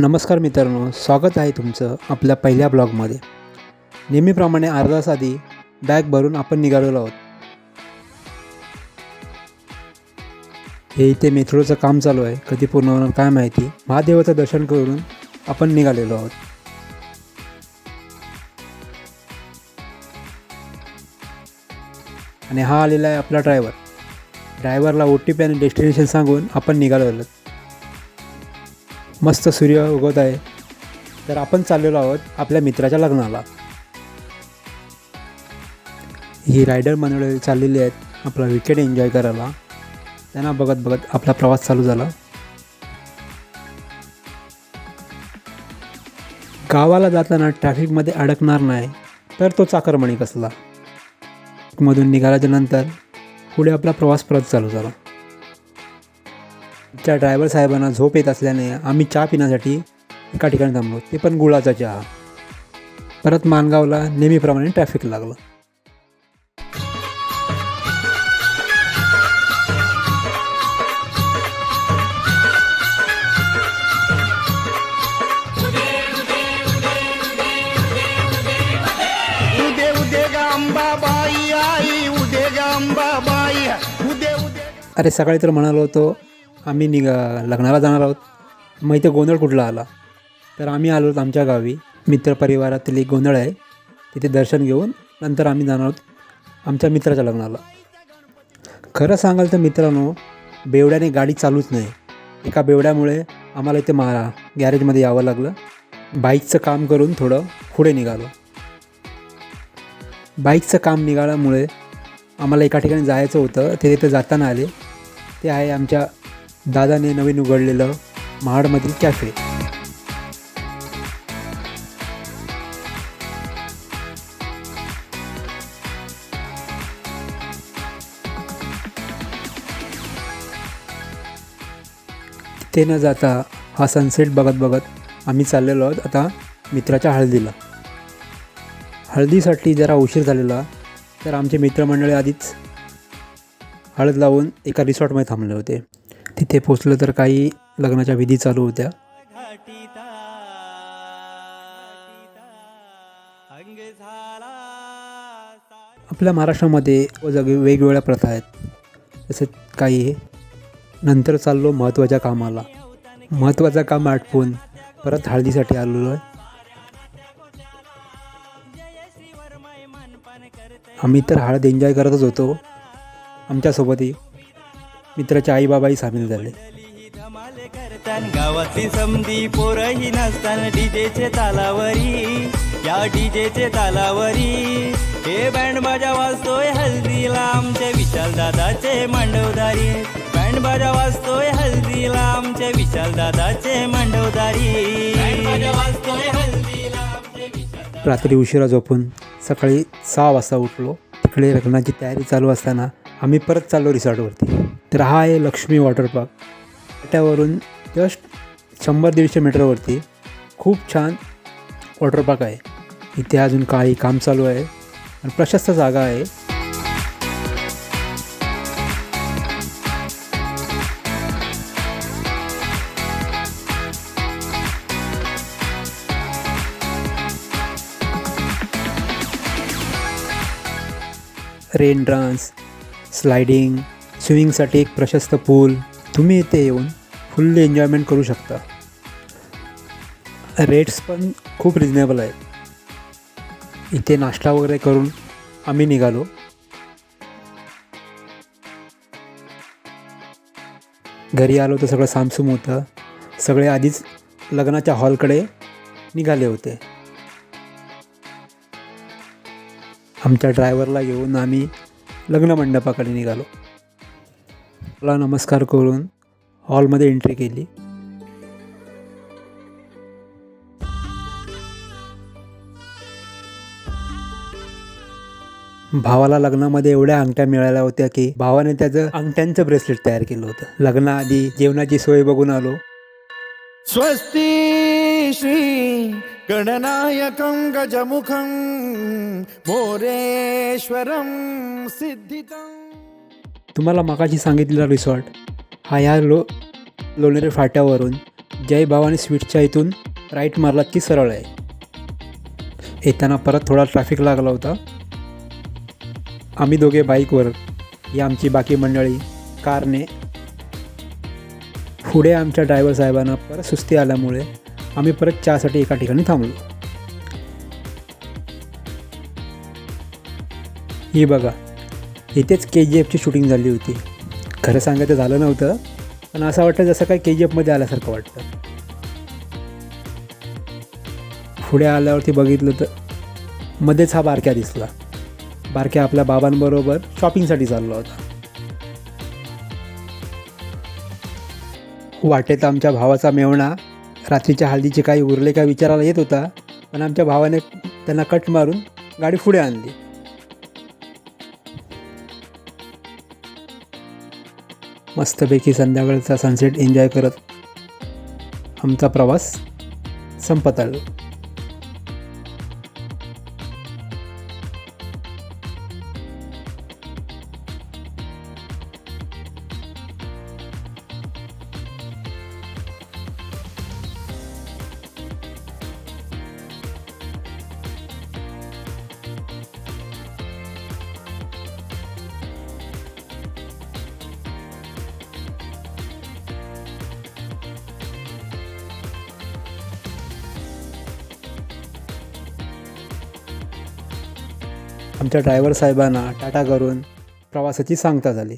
नमस्कार मित्रांनो स्वागत आहे तुमचं आपल्या पहिल्या ब्लॉगमध्ये. नेहमीप्रमाणे अर्धा साधी आधी बॅग भरून आपण निघालेलो आहोत. हे इथे मेथ्रोचं काम चालू आहे कधी पूर्ण होणार काय माहिती महादेवाचं दर्शन करून आपण निघालेलो आहोत. आणि हा आलेला आहे आपला ड्रायव्हर. ड्रायव्हरला ओ टी पी आणि डेस्टिनेशन सांगून आपण निघालो आहोत. मस्त सूर्य उगवत आहे. तर आपण चाललेलो आहोत आपल्या मित्राच्या लग्नाला. ही रायडर मंडळी चाललेली आहेत आपला विकेट एन्जॉय करायला. त्यांना बघत बघत आपला प्रवास चालू झाला. गावाला जाताना ट्रॅफिकमध्ये अडकणार नाही तर तो चाकरमणी कसला? मधून निघाल्याच्या नंतर पुढे आपला प्रवास परत चालू झाला. त्या ड्रायव्हर साहेबांना झोप येत असल्याने आम्ही चहा पिण्यासाठी एका ठिकाणी थांबलो. ते पण गुळाचा चहा. परत मानगावला नेहमीप्रमाणे ट्रॅफिक लागलं. अरे सकाळी तर म्हणालो होतो आम्ही निघा लग्नाला जाणार आहोत. मग इथे गोंधळ कुठला आला? तर आम्ही आलो आहोत आमच्या गावी. मित्रपरिवारातील एक गोंधळ आहे. तिथे दर्शन घेऊन नंतर आम्ही जाणार आहोत आमच्या मित्राच्या लग्नाला. खरं सांगाल तर मित्रांनो बेवड्याने गाडी चालूच नाही. एका बेवड्यामुळे आम्हाला इथे मारा गॅरेजमध्ये यावं लागलं. बाईकचं काम करून थोडं पुढे निघालो. बाईकचं काम निघाल्यामुळे आम्हाला एका ठिकाणी जायचं होतं. ते तिथे जाताना आले. ते आहे आमच्या दादाने नवीन उघडलेलं महाडमधील कॅफे. ते न जाता हा सनसेट बघत बघत आम्ही चाललेलो आहोत आता मित्राच्या हळदीला. हळदीसाठी जरा उशीर झालेला तर आमचे मित्रमंडळी आधीच हळद लावून एका रिसॉर्टमध्ये थांबले होते. तिथे पोचलं तर काही लग्नाच्या विधी चालू होत्या. आपल्या महाराष्ट्रामध्ये जग वेगवेगळ्या प्रथा आहेत. जसे काही नंतर चाललो महत्त्वाच्या कामाला. महत्त्वाचं काम आटपून परत हळदीसाठी आलेलो आहे. आम्ही तर हळद एन्जॉय करतच होतो. आमच्यासोबतही. मित्राचे आईबाबाही सामील झाले. गावातली समधी पोरही नसतान डीजेचे तालावरी या डीजेचे तालावरी. हे बँड बाजा वाजतोय हल्दीला आमचे विशाल दादाचे मांडवदारी. बँड बाजा वाजतोय हल्दीला आमचे विशाल दादाचे मांडवदारी. बँड बाजा वाजतोय हल्दीला रात्री उशिरा झोपून सकाळी सहा वाजता उठलो. तिकडे लग्नाची तयारी चालू असताना आम्ही परत चाललो रिसॉर्टवरती. तर हा आहे लक्ष्मी वॉटर पार्क. त्यावरून जस्ट शंभर दीडशे मीटरवरती खूप छान वॉटर पार्क आहे. इथे अजून काही काम चालू आहे आणि प्रशस्त जागा आहे. रेन डान्स स्लायडिंग स्विमिंगसाठी एक प्रशस्त पूल. तुम्ही इथे येऊन फुल्ली एन्जॉयमेंट करू शकता. रेट्स पण खूप रिजनेबल आहेत. इथे नाश्ता वगैरे करून आम्ही निघालो. घरी आलो तर सगळं सामसूम होतं. सगळे आधीच लग्नाच्या हॉलकडे निघाले होते. आमच्या ड्रायव्हरला घेऊन आम्ही लग्न मंडपाकडे निघालो. मला नमस्कार करून हॉलमध्ये एंट्री केली. भावाला लग्नामध्ये एवढ्या अंगठ्या मिळाल्या होत्या की भावाने त्याचं अंगठ्यांचं ब्रेसलेट तयार केलं होतं. लग्नाआधी जेवणाची सोय बघून आलो. स्वस्ती श्री गणनायकं गजमुखं मोरेश्वरं सिद्धितं. तुम्हाला मागाशी सांगितलेला रिसॉर्ट हा या लो लोणेरे फाट्यावरून जय भावानी स्वीटच्या इथून राईट मारलात की सरळ आहे. येताना परत थोडा ट्रॅफिक लागला होता. आम्ही दोघे बाईकवर ही आमची बाकी मंडळी कारने पुढे आमच्या ड्रायव्हर साहेबांना परत सुस्ती आल्यामुळे आम्ही परत चहासाठी एका ठिकाणी थांबलो. ही बघा इथेच के जी एफची शूटिंग झाली होती. खरं सांगायचं झालं नव्हतं पण असं वाटतं जसं काय के जी एफमध्ये आल्यासारखं वाटतं. पुढे आल्यावरती बघितलं तर मध्येच हा बारक्या दिसला. बारक्या आपल्या बाबांबरोबर शॉपिंगसाठी चालला होता. वाटेत आमच्या भावाचा मेवणा रात्रीच्या हळदीचे काही उरले का विचारायला येत होता पण आमच्या भावाने त्यांना कट मारून गाडी पुढे आणली. मस्तपैकी संध्याकाळचा सनसेट एन्जॉय करत आमचा प्रवास संपत आला आमच्या ड्रायव्हर साहेबांना टाटा करून प्रवासाची सांगता झाली.